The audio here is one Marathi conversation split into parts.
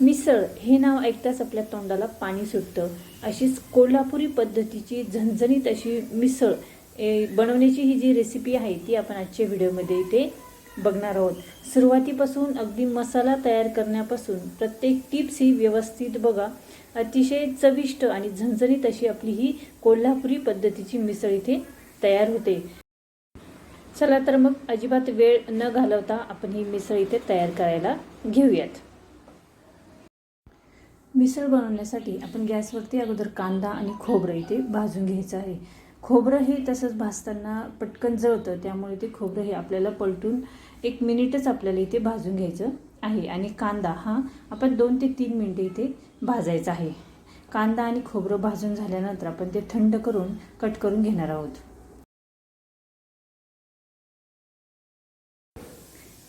मिसळ हे नाव ऐकताच आपल्या तोंडाला पाणी सुटतं. अशीच कोल्हापुरी पद्धतीची झणझणीत अशी मिसळ ए, बनवण्याची ही जी रेसिपी आहे ती आपण आजच्या व्हिडिओमध्ये इथे बघणार आहोत. सुरुवातीपासून अगदी मसाला तयार करण्यापासून प्रत्येक टिप्स ही व्यवस्थित बघा. अतिशय चविष्ट आणि झणझणीत अशी आपली ही कोल्हापुरी पद्धतीची मिसळ इथे तयार होते. चला तर मग अजिबात वेळ न घालवता आपण ही मिसळ इथे तयार करायला घेऊयात. मिसळ बनवण्यासाठी आपण गॅसवरती अगोदर कांदा आणि खोबरं इथे भाजून घ्यायचं आहे. खोबरं हे तसंच भाजताना पटकन जळतं त्यामुळे ते खोबरं हे आपल्याला पलटून एक मिनिटच आपल्याला इथे भाजून घ्यायचं आहे. आणि कांदा हा आपण दोन ते तीन मिनटं इथे भाजायचा आहे. कांदा आणि खोबरं भाजून झाल्यानंतर आपण ते थंड करून कट करून घेणार आहोत.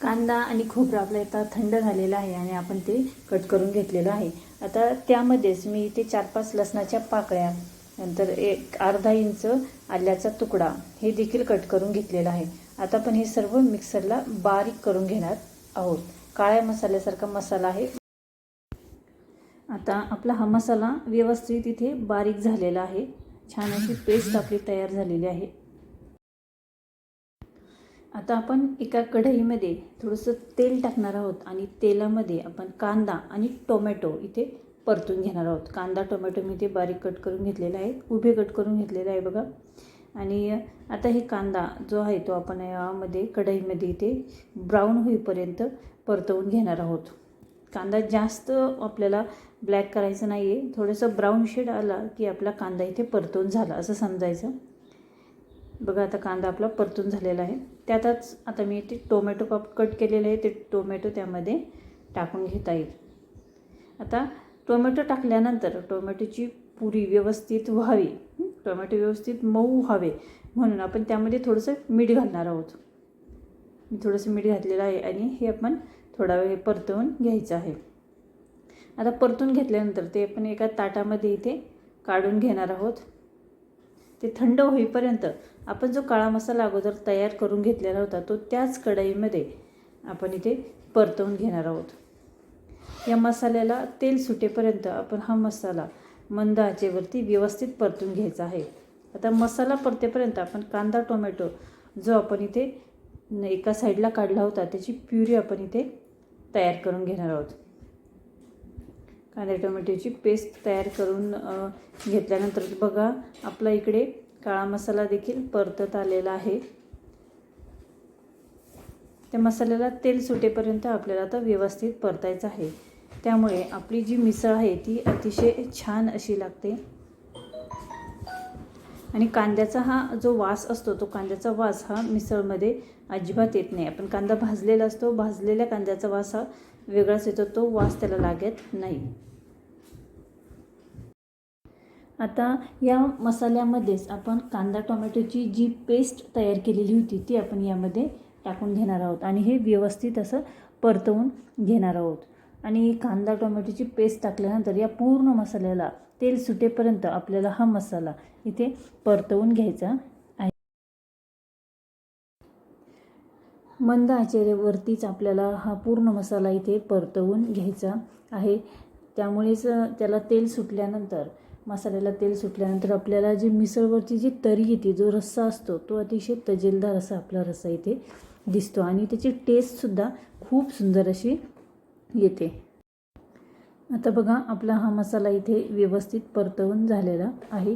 कांदा आणि खोबरं आपलं आता थंड झालेलं आहे आणि आपण ते कट करून घेतलेलं आहे. आता त्यामध्येच मी इथे चार पाच लसणाच्या पाकळ्या नंतर एक अर्धा इंच आल्याचा तुकडा हे देखील कट करून घेतलेला आहे. आता पण हे सर्व मिक्सरला बारीक करून घेणार आहोत. काळ्या मसाल्यासारखा मसाला आहे. आता आपला हा मसाला व्यवस्थित इथे बारीक झालेला आहे. छान अशी पेस्ट आपली तयार झालेली आहे. आता आपण एका कढईमध्ये थोडंसं तेल टाकणार आहोत आणि तेलामध्ये आपण कांदा आणि टोमॅटो इथे परतून घेणार आहोत. कांदा टोमॅटो मी इथे बारीक कट करून घेतलेला आहे. उभे कट करून घेतलेला आहे बघा. आणि आता हे कांदा जो आहे तो आपण यामध्ये कढईमध्ये इथे ब्राऊन होईपर्यंत परतवून घेणार आहोत. कांदा जास्त आपल्याला ब्लॅक करायचं नाही आहे थोडंसं ब्राऊन शेड आला की आपला कांदा इथे परतवून झाला असं समजायचं. बघा आता कांदा आपला परतून झालेला आहे. त्यातच आता मी ते टोमॅटो कप कट केलेले आहे ते टोमॅटो त्यामध्ये टाकून घेता येईल. आता टोमॅटो टाकल्यानंतर टोमॅटोची पुरी व्यवस्थित व्हावी. टोमॅटो व्यवस्थित मऊ व्हावे. म्हणून आपण त्यामध्ये थोडंसं मीठ घालणार आहोत. मी थोडंसं मीठ घातलेलं आहे आणि हे आपण थोडा वेळ परतवून घ्यायचं आहे. आता परतून घेतल्यानंतर ते आपण एका ताटामध्ये इथे काढून घेणार आहोत. ते थंड होईपर्यंत आपण जो काळा मसाला अगोदर तयार करून घेतलेला होता तो त्याच कढईमध्ये आपण इथे परतवून घेणार आहोत. या मसाल्याला तेल सुटेपर्यंत आपण हा मसाला मंद आचेवरती व्यवस्थित परतून घ्यायचा आहे. आता मसाला परतेपर्यंत आपण कांदा टोमॅटो जो आपण इथे एका साईडला काढला होता त्याची प्युरी आपण इथे तयार करून घेणार आहोत. कांदा टोमॅटोची पेस्ट तयार करून घेतल्यानंतर बघा आपला इकडे काळा मसाला देखील परतत आलेला आहे. त्या मसाल्याला तेल सुटेपर्यंत आपल्याला आता व्यवस्थित परतायचं आहे. त्यामुळे आपली जी मिसळ आहे ती अतिशय छान अशी लागते. आणि कांद्याचा हा जो वास असतो तो कांद्याचा वास हा मिसळमध्ये अजिबात येत नाही. आपण कांदा भाजलेला असतो भाजलेल्या कांद्याचा वास हा वेगळाच येतो तो वास त्याला लागत नाही. आता या मसाल्यामध्येच आपण कांदा टोमॅटोची जी पेस्ट तयार केलेली होती ती आपण यामध्ये टाकून घेणार आहोत. आणि हे व्यवस्थित असं परतवून घेणार आहोत. आणि कांदा टोमॅटोची पेस्ट टाकल्यानंतर या पूर्ण मसाल्याला तेल सुटेपर्यंत आपल्याला हा मसाला इथे परतवून घ्यायचा आहे. मंद आचेवरतीच आपल्याला हा पूर्ण मसाला इथे परतवून घ्यायचा आहे. त्यामुळेच त्याला तेल सुटल्यानंतर मसाल्याला तेल सुटल्यानंतर आपल्याला जी मिसळवरची जी तरी येते जो रस्सा असतो तो अतिशय तजेलदार असा आपला रस्सा इथे दिसतो. आणि त्याची टेस्टसुद्धा खूप सुंदर अशी येते. आता बघा आपला हा मसाला इथे व्यवस्थित परतवून झालेला आहे.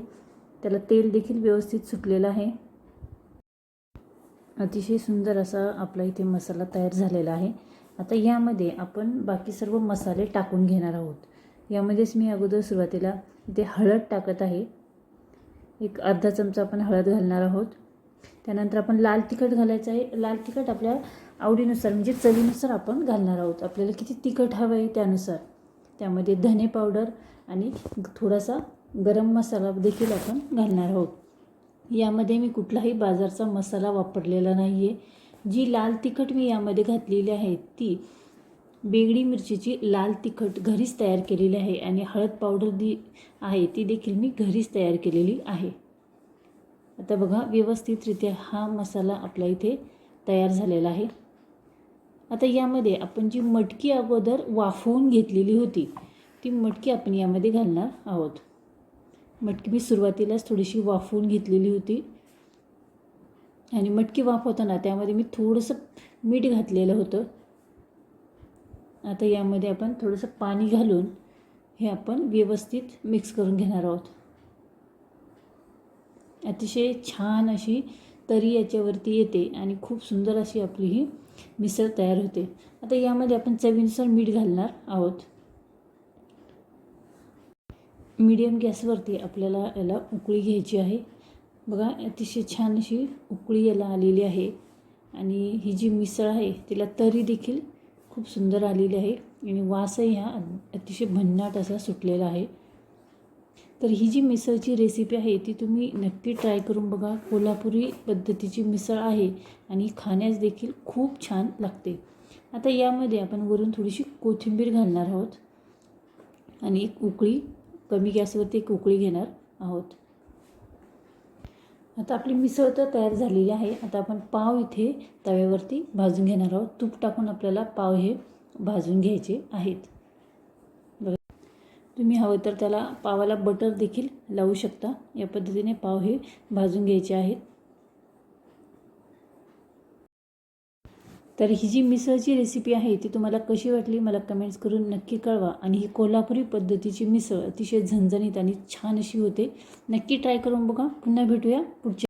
त्याला तेल देखील व्यवस्थित सुटलेलं आहे. अतिशय सुंदर असा आपला इथे मसाला तयार झालेला आहे. आता यामध्ये आपण बाकी सर्व मसाले टाकून घेणार आहोत. यामध्येच मी अगोदर सुरुवातीला इथे हळद टाकत आहे. एक अर्धा चमचा आपण हळद घालणार आहोत. त्यानंतर आपण लाल तिखट घालायचं आहे. लाल तिखट आपल्या आवडीनुसार म्हणजे चवीनुसार आपण घालणार आहोत. आपल्याला किती तिखट हवं आहे त्यानुसार. त्यामध्ये धने पावडर आणि थोडासा गरम मसाला देखील आपण घालणार आहोत. यामध्ये मी कुठलाही बाजारचा मसाला वापरलेला नाही आहे जी लाल तिखट मी यामध्ये घातलेली आहे ती बेगडी मिरचीची लाल तिखट घरीच तयार केलेली आहे आणि हळद पावडर दी आहे ती देखील मी घरीच तयार केलेली आहे. आता बघा व्यवस्थितरित्या हा मसाला आपला इथे तयार झालेला आहे. आता यामध्ये आपण जी मटकी अगोदर वाफवून घेतलेली होती ती मटकी आपण यामध्ये घालणार आहोत. मटकी मी सुरुवातीलाच थोडीशी वाफवून घेतलेली होती. आणि मटकी वाफवताना त्यामध्ये मी थोडंसं मीठ घातलेलं होतं. आता यामध्ये आपण थोडंसं पाणी घालून हे आपण व्यवस्थित मिक्स करून घेणार आहोत. अतिशय छान अशी तरी याच्यावरती येते आणि खूप सुंदर अशी आपली ही मिसळ तयार होते. आता यामध्ये आपण चवीनुसार मीठ घालणार आहोत. मीडियम गॅसवरती आपल्याला याला उकळी घ्यायची आहे. बघा अतिशय छान अशी उकळी याला आलेली आहे. आणि ही जी मिसळ आहे तिला तरी देखील खूप सुंदर आलेली आहे. आणि वासही हा अतिशय भन्नाट असा सुटलेला आहे. तर ही जी मिसळची रेसिपी आहे ती तुम्ही नक्की ट्राय करून बघा. कोल्हापुरी पद्धतीची मिसळ आहे आणि खाण्यास देखील खूप छान लागते. आता यामध्ये आपण वरून थोडीशी कोथिंबीर घालणार आहोत. आणि एक उकळी कमी गॅसवरती एक उकळी घेणार आहोत. आता आपली मिसळ तर तयार झालेली आहे. आता आपण पाव इथे तव्यावरती भाजून घेणार आहोत. तूप टाकून आपल्याला पाव हे भाजून घ्यायचे आहेत. बघा. तुम्ही हवं तर त्याला पावाला बटर देखील लावू शकता. या पद्धतीने पाव हे भाजून घ्यायचे आहेत. तर ही जी मिसळची रेसिपी आहे ती तुम्हाला कशी वाटली मला कमेंट्स करून नक्की कळवा. आणि ही कोल्हापुरी पद्धतीची मिसळ अतिशय झणझणीत आणि छान अशी होते. नक्की ट्राय करून बघा. पुन्हा भेटूया पुढच्या